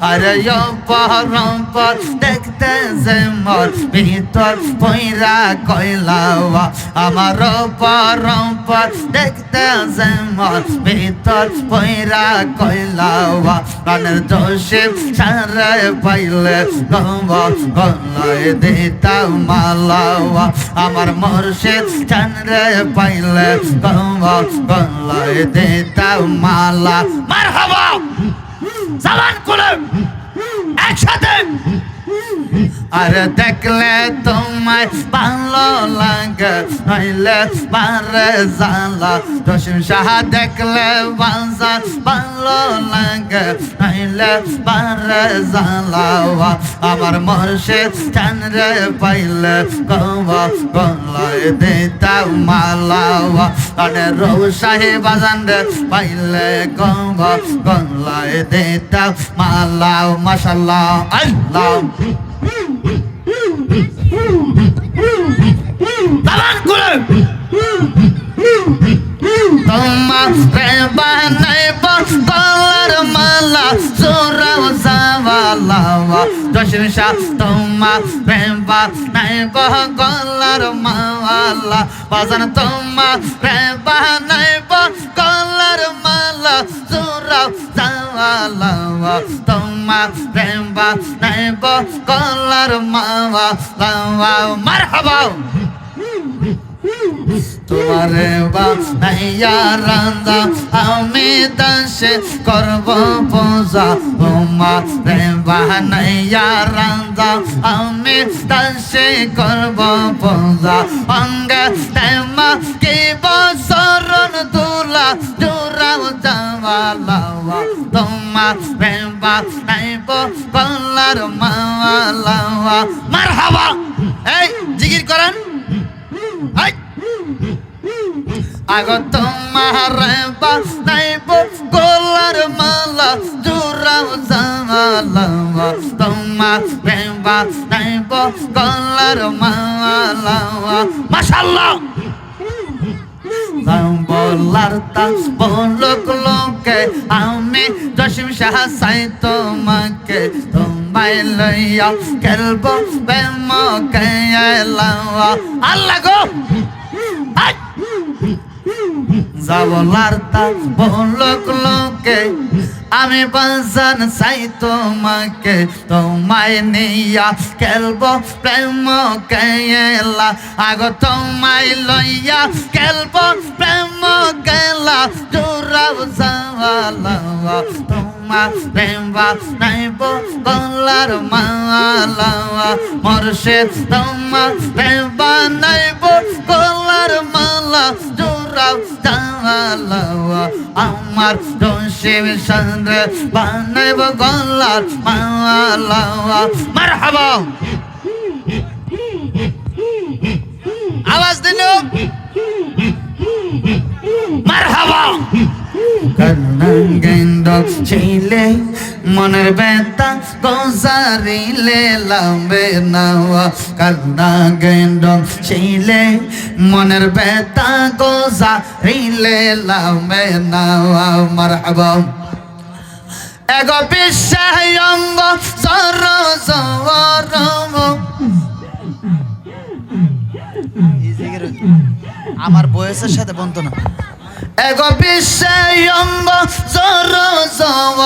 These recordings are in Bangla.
আরে পরম্পর দেখতে যে মোর ভিতর পইরা কইলাওয়া আমার পরম্পর দেখতে যে মোর ভিতর পইরা কইলাওয়া কানের দোষে সারে পাইলে গম গলায় দিতাম মালাওয়া আমার মুর্শিদ চানরে পাইলে গম গলায় দিতাম মালা। মারহাবা! Zaman kulum. Ekşadın. আর দেখলে তোমায় ভালো লাগে হইলে পারে জালা রসুন সাহা দেখলে বাজা, ভালো লাগে হইলে পারে জালা আমার মর্ষে চান রে পাইলে কমা গলায় দিতা মালা। আরে রৌ সাহে বাজান রে পাইলে কমা গলায় দিতা মালা। মাসাল্লাহ আল্লাহ। তোমার বানাই বস্তলার মালা সোরাও জাওয়ালা দশমিশা তোমার প্রেমা নাই গলার মালা। বাজান, তোমার প্রেমা নাই গলার মালা সোরাও জাওয়ালা প্রেমবা নাইব গলার মালা মারহাবা তোমারে বানাইয়া রান্দা আমি দাসে করব পূজা তোমারে বানাইয়া রান্দা আমি দাসে করব পূজা অঙ্গে তেমা কি বসরণ তুলা জাওয়ালাওয়া তোমার প্রেমা নাইব কল্লার মাওয়ালাওয়া মারহাবা। এই, জিকির করেন। এই আগ তোমার বানাইব গোলার মালা, জুরাও জালাওয়া তোমার বানাইব গোলার মালা। মাশাআল্লাহ বলার তাস বলক লোকে আমি জসিম শাহ সাই তোমাকে তোমায় লইয়া খেলব প্রেম কে আল্লাহ গো আয় বহু লোক লোকে। আমি বাজান চাই তোমাকে, তোমায় নিয়া খেলব প্রেম কেলা আগ তোমায় লইয়া খেলব প্রেম কেলা জোরাও যাওয়ালাওয়া মা রেবা নাইব গলার মালা মর্ষেদ তোমা রেবা নাইব গলার মালা জোরা জালা আমার রোশিব চন্দ্র বানাইব গলার মালা মারহাবা আওয়াজ দিন মারহাবা ছিলে, মনের বেতা গোসারিলে লাম্বে নাওয়া। ছিলে, মনের বেতা গোসারিলে লাম্বে নাওয়া। মারহাবা। এগ বিশ্বায়ঙ্গ সর আমার বয়সের সাথে বন্ধ না। এগ বিশ্বায়ঙ্গ সর সর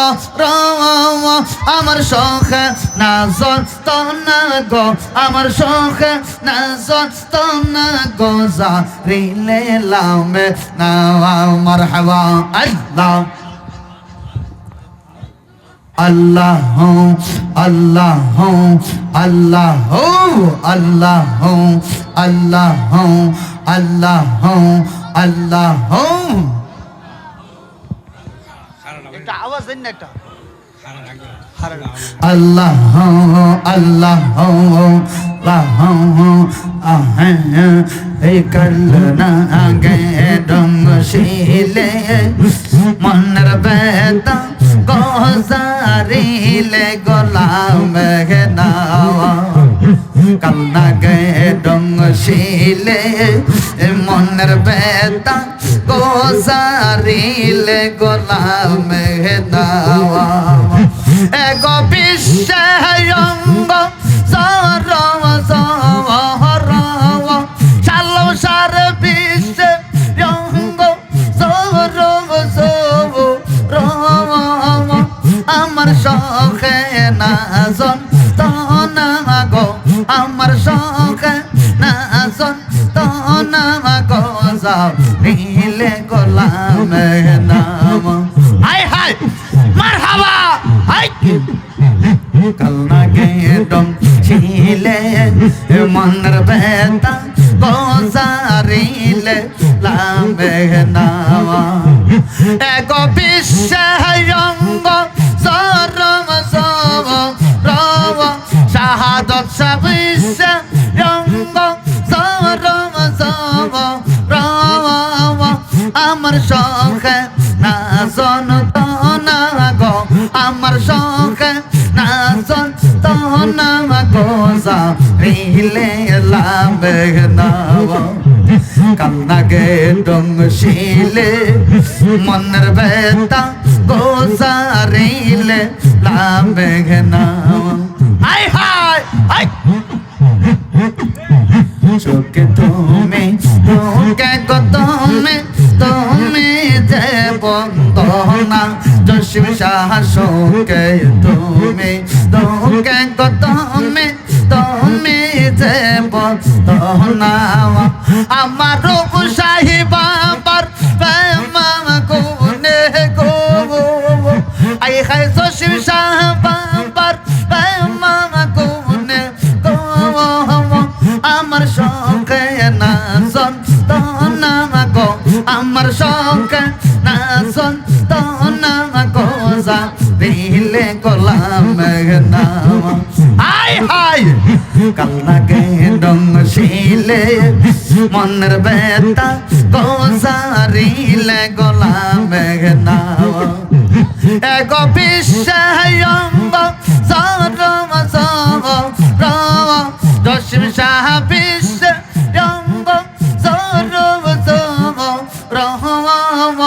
আমার শখে না সত না গো। আমার শখে না সত না গো। যা রিলে লামে না মারহাবা, আল্লাহ। আল্লাহ আল্লাহ আল্লাহ আল্লাহ আল্লাহ আল্লাহ। আল্লাহ আল্লাহ আল্লাহ আগে ডংশিলে মনের বেদা গজারিলে গোলাম নাওয়া। কান্না গে ডংশিলে মনের বেতা গোসারিলে গোলাম হেদাওয়া এগো বিশ্বে অঙ্গ সরম সহর সালো সার বিশ্বে আমার শখে নাজন আমার সখে নাজন যাও নীলে গোলাম নাম। হাই হাই, মারহাবা, হাই। কালনা গেডম ছিলে মনের বেতা গোসারিলে লামে নামা। এক বিশ্বয়ঙ্গ সরম লাবে নাও কান্না গে ডং শিলে মনের বেতা গোসারিলে লাবে নাও হাই হাই হাই। চোখে তুমি তোকে গো তুমি তুমি যে বন্ধ না জসিম শাসকে তুমি তোকে গো তুমি যে বন্ধ আমার রূপ শাহী বাবার কোনে গো আই খাই জসিম শাহ বাবার কোনে গো আমার শখে না সন্তানা গো। আমার না যা দিলে গোলাম হাই হাই কাল্লা গে শিলে মনের বেতা গোসারিলে গোলাম এক বিশ্বয়ঙ্গ সরম সব রম, জসিম রহম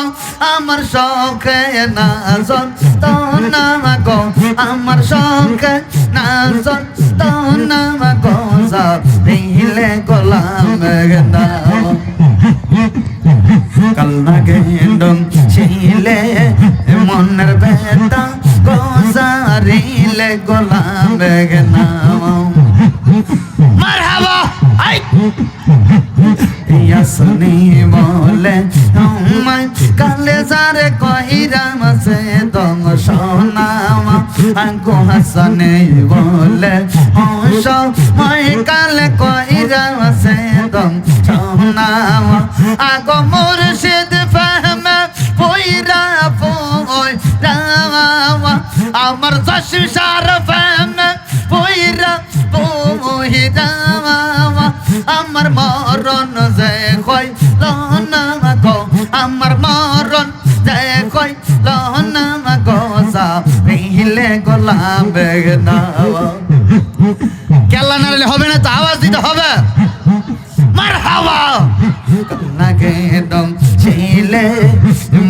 আমার শখে নাচন তনা গো, আমার শখে নাচন তনা গো সব রিলে গোলাম নাও। কালনা গেন্ডম ছিলে, মনের বেতা গোলাম আই! ইয়াসনি বলে আমায় কালে যারে কহিরাম সে দম সোনামা আঙ্কু হাসনে বলে হংস মই কালে কহিরাম সে দম সোনামা আগো মুর্শিদ ফহমে পইরা পই রামা। আমার জশি সার গোলাম বেগনাওয়া কেলা নাড়লে হবে না তো, আওয়াজ দিতে হবে। মার হাওয়া নাগে দম ছিলে,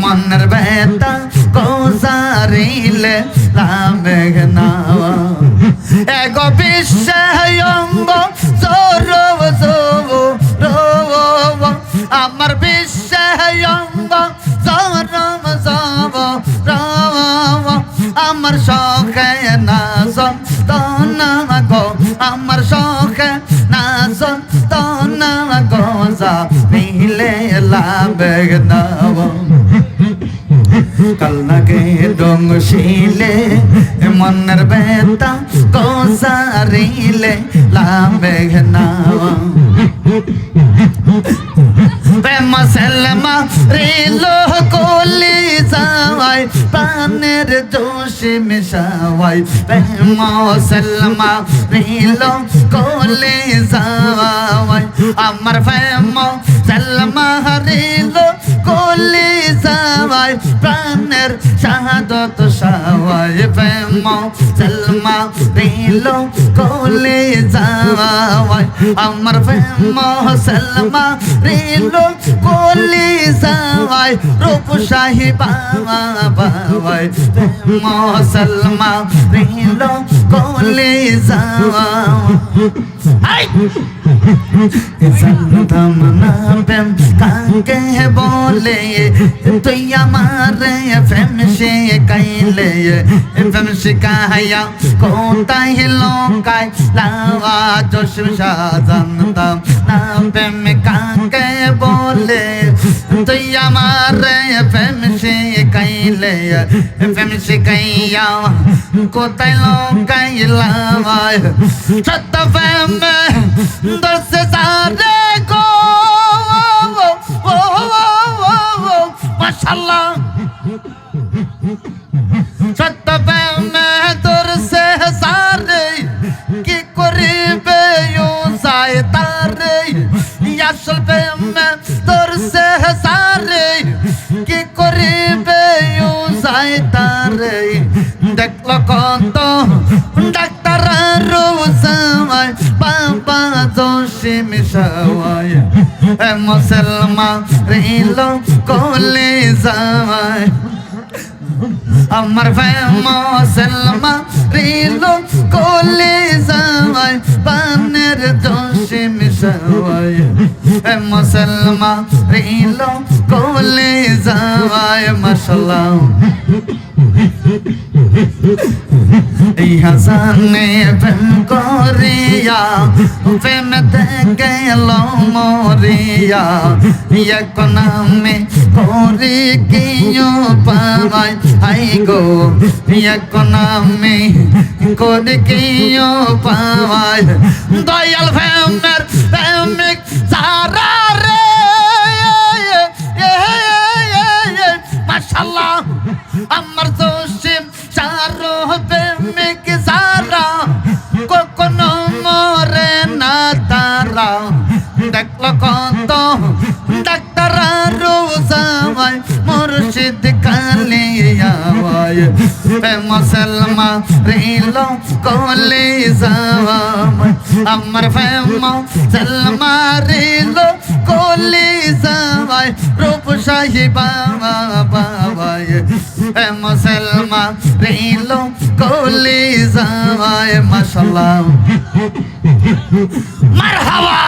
মনের বেতা কোসারিলে লামে নাওয়া এক বিশ্বয়ঙ্গ সরব সব রব। আমার বিশ্বয়ঙ্গ সরম সব রব আমার শখে না সন্তানা গো আমার শখে না সন্তানা গো যা রিলে লাবে নাও। কালনাকে ডং শিলে মনের বেতা কোসারিলে লাবে নাও। প্রেম সেলমা রিলো কলি যাওয়াই প্রাণের জোশ মেশাওয়াই প্রেম সেলমা রিলো কলি যাওয়াই আমার প্রেম সলমা হরিল কোলে যাওয়াই প্রাণের শাহাদত সাওয়াই প্রেম। সালমা দিল কলি যাওয়াই আমার প্রেম সালমা দিল কলি যাওয়াই রূপ শাহী বাবা বাবাই প্রেম সালমা দিল কলি যাওয়াই সন্তম নাম কাকে বলে তুই আমার ফেম সে কাইলে ফেম শিকায়া কোথায় লোকায় লাওয়া জোশ জানতাম না প্রেম কাকে বলে কাইলে ফেম শিকাইয়া কোথায় লোকায় লাওয়া সত্য ফেম দর্শে সারে গো মাশাল্লাহ সত্য এ মুসলমান রিল কোলে যাওয়ায়। আমার মুসলমা রিল কোলে যাওয়ায় পানের জসিম সওয়ায় এ মুসলমা রিল কোলে যাওয়ায় এই হাসানে প্রেম করিয়া, প্রেম গেল মরিয়া। এক নামে করি কিয় পাওয়াই আই গো। এক নামে করি কিয় পাওয়াই দয়াল প্রেমের প্রেমিক সারা রে। মুসলমা রিল কোলে জাম আমার ফেমা সলমা রিল কোলে যাওয়ায় রূপ শাহী বাবা বাবা মুসলমা রিল কলি যাওয়ায় মাশাল্লাহ মারহাবা।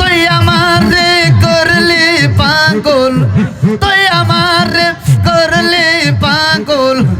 তুই আমার করলি পাগল তুই আমার